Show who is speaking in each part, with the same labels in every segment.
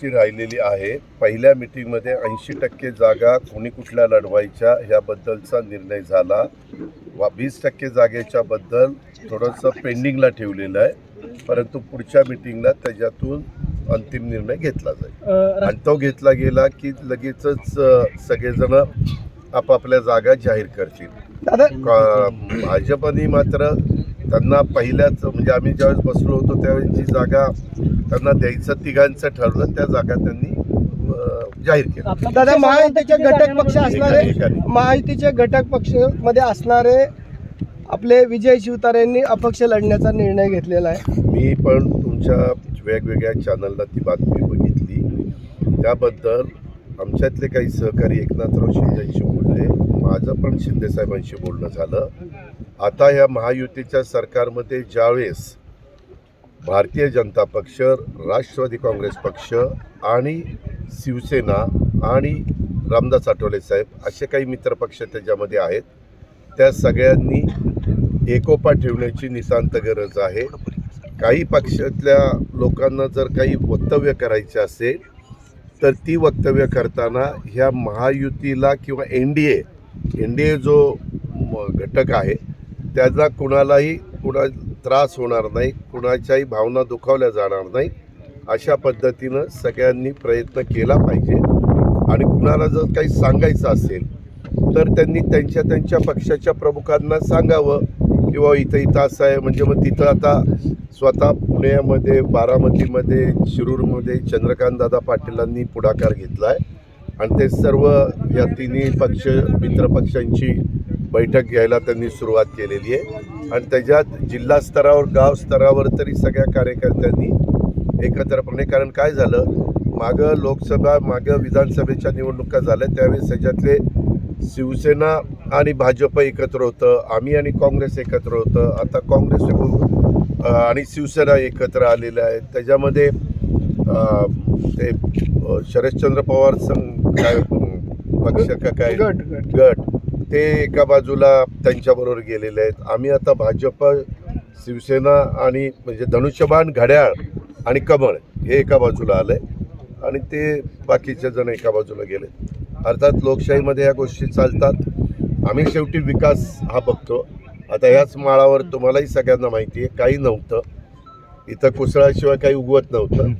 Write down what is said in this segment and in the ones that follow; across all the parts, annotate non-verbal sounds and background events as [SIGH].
Speaker 1: ची राहिलेली आहे. पहिल्या मीटिंगमध्ये ऐंशी टक्के जागा कोणी कुठल्या लढवायच्या ह्याबद्दलचा निर्णय झाला. वा वीस टक्के जागेच्या बद्दल थोडंसं पेंडिंगला ठेवलेलं आहे. परंतु पुढच्या मीटिंगला त्याच्यातून अंतिम निर्णय घेतला जाईल. आणि तो घेतला गेला की लगेचच सगळेजण आपापल्या जागा जाहीर करतील. भाजपने मात्र त्यांना पहिल्याच म्हणजे आम्ही ज्यावेळेस बसलो होतो त्यावेळेस जी जागा त्यांना द्यायचं तिघांचं ठरलं त्या जागा त्यांनी जाहीर केल्या
Speaker 2: दादा महायुतीचे घटक पक्ष असणारे. महायुतीचे घटक पक्षमध्ये असणारे आपले विजय शिवतारेंनी अपक्ष लढण्याचा निर्णय घेतलेला आहे.
Speaker 1: मी पण तुमच्या वेगवेगळ्या चॅनलला ती बातमी बघितली. त्याबद्दल आमच्यातले काही सहकारी एकनाथराव शिंदेशी बोलले. माझं पण शिंदेसाहेबांशी बोलणं झालं. आता या महायुतीच्या सरकारमध्ये ज्यावेळेस भारतीय जनता पक्ष राष्ट्रवादी काँग्रेस पक्ष आणि शिवसेना आणि रामदास आठवले साहेब असे काही मित्रपक्ष त्याच्यामध्ये आहेत त्या सगळ्यांनी एकोपा ठेवण्याची नितांत गरज आहे. काही पक्षातल्या लोकांना जर काही वक्तव्य करायचे असेल तर ती वक्तव्य करताना ह्या महायुतीला किंवा N D A N D A जो म- घटक आहे त्याचा कुणालाही कुणा त्रास होणार नाही कुणाच्याही भावना दुखावल्या जाणार नाही अशा पद्धतीनं सगळ्यांनी प्रयत्न केला पाहिजे. आणि कुणाला जर काही सांगायचं असेल तर त्यांनी त्यांच्या त्यांच्या पक्षाच्या प्रमुखांना सांगावं. किंवा इथं इथं असं आहे म्हणजे मग तिथं आता स्वतः पुण्यामध्ये बारामतीमध्ये शिरूरमध्ये चंद्रकांतदादा पाटीलांनी पुढाकार घेतला आहे आणि ते सर्व या तिन्ही पक्ष मित्रपक्षांची बैठक घ्यायला त्यांनी सुरुवात केलेली आहे. आणि त्याच्यात जिल्हा स्तरावर गाव स्तरावर तरी सगळ्या कार्यकर्त्यांनी एकत्रपणे कारण काय झालं? मागं लोकसभा मागं विधानसभेच्या निवडणुका झाल्या. त्यावेळेस त्याच्यातले शिवसेना आणि भाजप एकत्र होतं. आम्ही आणि काँग्रेस एकत्र होतं. आता काँग्रेस आणि शिवसेना एकत्र आलेल्या आहेत. त्याच्यामध्ये ते शरदचंद्र पवार संघ काय पक्ष का काय?
Speaker 2: गट. गट.
Speaker 1: ते एका बाजूला त्यांच्याबरोबर गेलेले आहेत. आम्ही आता भाजप शिवसेना आणि म्हणजे धनुष्यबाण घड्याळ आणि कमळ हे एका बाजूला आलं आहे आणि ते बाकीचे जण एका बाजूला गेले अर्थात लोकशाहीमध्ये या गोष्टी चालतात. आम्ही शेवटी विकास हा बघतो. आता ह्याच माळावर तुम्हालाही सगळ्यांना माहिती आहे काही नव्हतं. इथं कुसळाशिवाय काही उगवत नव्हतं.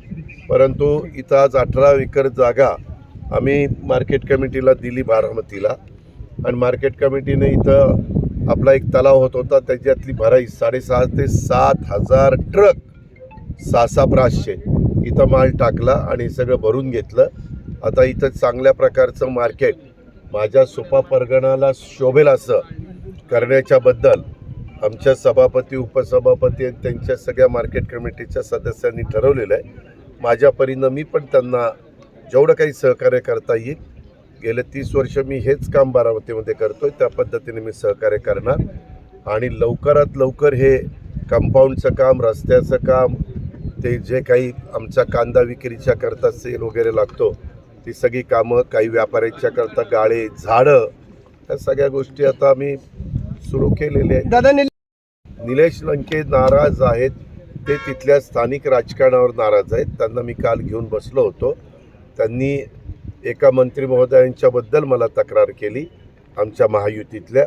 Speaker 1: परंतु इथं आज अठरा एकर जागा आम्ही मार्केट कमिटीला दिली बारामतीला. आणि मार्केट कमिटीने इथं आपला एक तलाव होत होता त्याच्यातली भराई साडेसहा ते सात हजार ट्रक सहा सहा इथं माल टाकला आणि सगळं भरून घेतलं. आता इथं चांगल्या प्रकारचं मार्केट माझ्या सुपा परगणाला शोभेल असं करण्याच्याबद्दल आमच्या सभापती उपसभापती आणि त्यांच्या सगळ्या मार्केट कमिटीच्या सदस्यांनी ठरवलेलं आहे. माझ्या परीनं मी पण त्यांना जेवढं काही सहकार्य करता येईल गेले तीस वर्ष मी हेच काम बारामतीमध्ये करतोय. त्या पद्धतीने मी सहकार्य करणार. आणि लवकरात लवकर हे कंपाऊंडचं काम रस्त्याचं काम ते जे काही आमच्या कांदा विक्रीच्या करता सेल वगैरे लागतो ती सगळी कामं काही व्यापाऱ्यांच्या करता गाळे झाडं या सगळ्या गोष्टी आता आम्ही सुरू केलेल्या आहेत.
Speaker 2: दादा निल-
Speaker 1: निलेश लंके नाराज आहेत. ते तिथल्या स्थानिक राजकारणावर नाराज आहेत. त्यांना मी काल घेऊन बसलो होतो. त्यांनी एका मंत्री महोदयांच्याबद्दल मला तक्रार केली आमच्या महायुतीतल्या.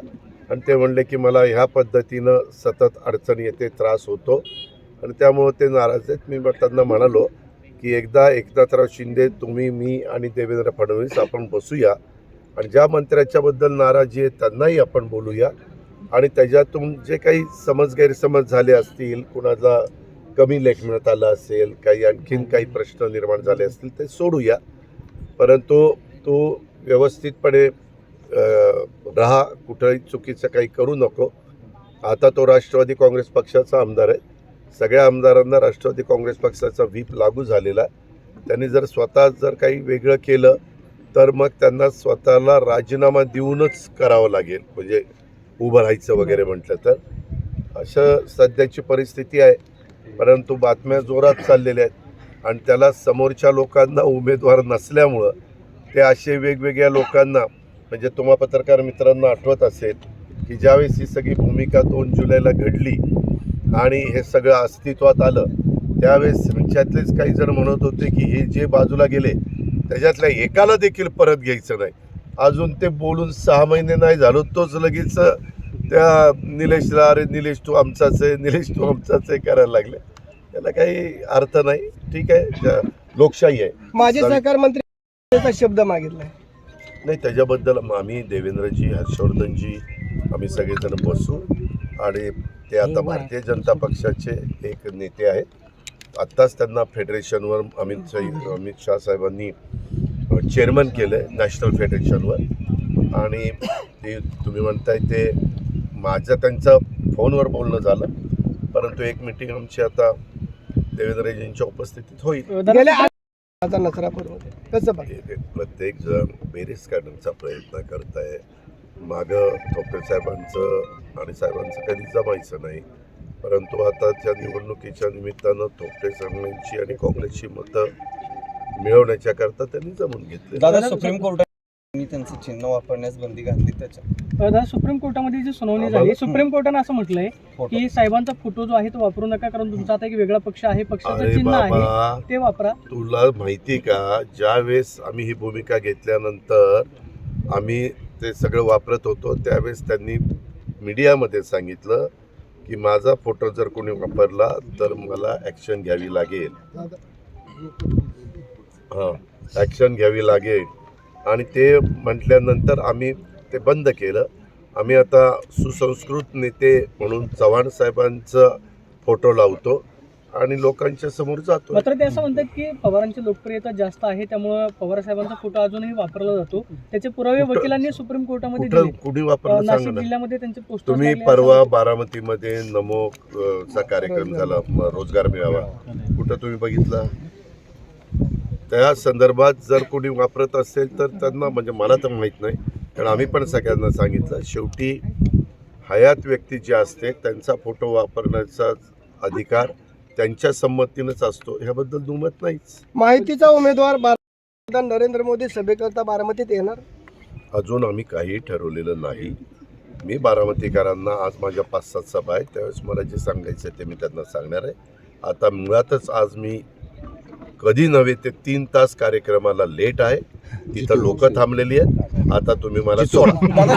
Speaker 1: आणि ते म्हणले की मला ह्या पद्धतीनं सतत अडचण येते त्रास होतो. आणि त्यामुळं ते नाराज आहेत. मी त्यांना म्हणालो की एकदा एकनाथराव शिंदे तुम्ही मी आणि देवेंद्र फडणवीस आपण बसूया. आणि ज्या मंत्र्याच्याबद्दल नाराजी आहे त्यांनाही आपण बोलूया. आणि त्याच्यातून जे काही समज गैरसमज झाले असतील कुणाला कमी लेख मिळत आला असेल काही आणखीन काही प्रश्न निर्माण झाले असतील ते सोडूया. परंतु तू व्यवस्थितपणे राहा कुठंही चुकीचं काही करू नको. आता तो राष्ट्रवादी काँग्रेस पक्षाचा आमदार आहे. सगळ्या आमदारांना राष्ट्रवादी काँग्रेस पक्षाचा व्हीप लागू झालेला आहे. त्यांनी जर स्वतः जर काही वेगळं केलं तर मग त्यांना स्वतःला राजीनामा देऊनच करावं लागेल. म्हणजे उभं राहायचं वगैरे म्हटलं तर. असं सध्याची परिस्थिती आहे. परंतु बातम्या जोरात चाललेल्या आहेत. आणि त्याला समोरच्या लोकांना उमेदवार नसल्यामुळं ते असे वेगवेगळ्या लोकांना म्हणजे तुम्हा पत्रकार मित्रांना आठवत असेल की ज्यावेळेस ही सगळी भूमिका दोन जुलैला घडली आणि हे सगळं अस्तित्वात आलं त्यावेळेस त्यातलेच काही जण म्हणत होते की हे जे बाजूला गेले त्याच्यातल्या एकाला देखील परत घ्यायचं नाही. अजून ते बोलून सहा महिने नाही झालो तोच लगेच त्या निलेशला अरे निलेश तू आमचाच आहे निलेश तू आमचाच आहे करायला लागले. त्याला काही अर्थ नाही. ठीक आहे. लोकशाही आहे. सवि-
Speaker 2: सहकार मंत्री शब्द मागितलाय.
Speaker 1: नाही त्याच्याबद्दल आम्ही देवेंद्रजी हर्षवर्धनजी आम्ही सगळेजण बसू. आणि ते आता भारतीय जनता पक्षाचे एक नेते आहेत. आत्ताच त्यांना फेडरेशनवर अमित शाह अमित शाह साहेबांनी चेअरमन केलं आहे नॅशनल फेडरेशनवर आणि ते तुम्ही म्हणताय ते माझं त्यांचं फोनवर बोलणं झालं. परंतु एक मिटिंग आमची आता देवेंद्रजींच्या उपस्थितीत होईल.
Speaker 2: गेल्या आठ आता नसरापूरमध्ये. कसं बघ
Speaker 1: हे- हे प्रत्येक जण बेरीज काढण्याचा प्रयत्न करत आहे मागं डॉक्टर साहेबांचं आणि साहेबांचं कधी जमायचं नाही. परंतु आताच्या निवडणुकीच्या निमित्तानं थोपटे साहेबांची आणि काँग्रेसची मतं मिळवण्याच्या करता त्यांनी जमून घेतले
Speaker 3: दादा सुप्रीम कोर्टाने त्यांचं चिन्ह वापरण्यास बंदी घातली त्याच्या
Speaker 4: दादा सुप्रीम कोर्टामध्ये जी सुनावणी झाली सुप्रीम कोर्टाने असं म्हटलंय
Speaker 3: फोटो.
Speaker 4: की साहेबांचा फोटो जो आहे तो वापरू नका कारण तुमचा आता एक वेगळा पक्ष आहे पक्षाचं
Speaker 1: अरे
Speaker 4: चिन्ह आहे
Speaker 1: बाबा.
Speaker 4: ते वापरा.
Speaker 1: तुला माहिती का ज्या वेळेस आम्ही ही भूमिका घेतल्यानंतर आम्ही ते सगळं वापरत होतो त्यावेळेस त्यांनी मीडियामध्ये सांगितलं की माझा फोटो जर कोणी वापरला तर मला ॲक्शन घ्यावी लागेल. हां ॲक्शन घ्यावी लागेल. आणि ते म्हटल्यानंतर आम्ही ते बंद केलं. आम्ही आता सुसंस्कृत नेते म्हणून चव्हाण साहेबांचं फोटो लावतो आणि लोकांच्या समोर जातो.
Speaker 4: मात्र ते असं म्हणतात की पवारांची लोकप्रियता जास्त आहे त्यामुळे पवार साहेबांचा फोटो अजूनही वापरला जातो. त्याचे पुरावे वकिलांनी सुप्रीम कोर्टामध्ये
Speaker 1: कुठं वापरलं
Speaker 4: जिल्ह्यामध्ये त्यांचे
Speaker 1: तुम्ही परवा बारामतीमध्ये नमो चा कार्यक्रम झाला रोजगार मेळावा. कुठं तुम्ही बघितला? त्या संदर्भात जर कोणी वापरत असेल तर त्यांना म्हणजे मला तर माहीत नाही कारण आम्ही पण सगळ्यांना सांगितलं शेवटी हयात व्यक्ती जी असते त्यांचा फोटो वापरण्याचा अधिकार त्यांच्या संमतीनंच असतो. ह्याबद्दल दुमत नाहीच.
Speaker 2: माहितीचा उमेदवार पंतप्रधान नरेंद्र मोदी सभेकरता बारामतीत येणार?
Speaker 1: अजून आम्ही काही ठरवलेलं नाही. मी बारामतीकरांना आज माझ्या पाच सात सभा आहेत त्यावेळेस मला जे सांगायचं ते मी त्यांना सांगणार आहे. आता मुळातच आज मी कधी नव्हे ते तीन तास कार्यक्रमाला लेट आहे. [LAUGHS] तिथं लोक थांबलेली आहेत. आता तुम्ही मला सोडा.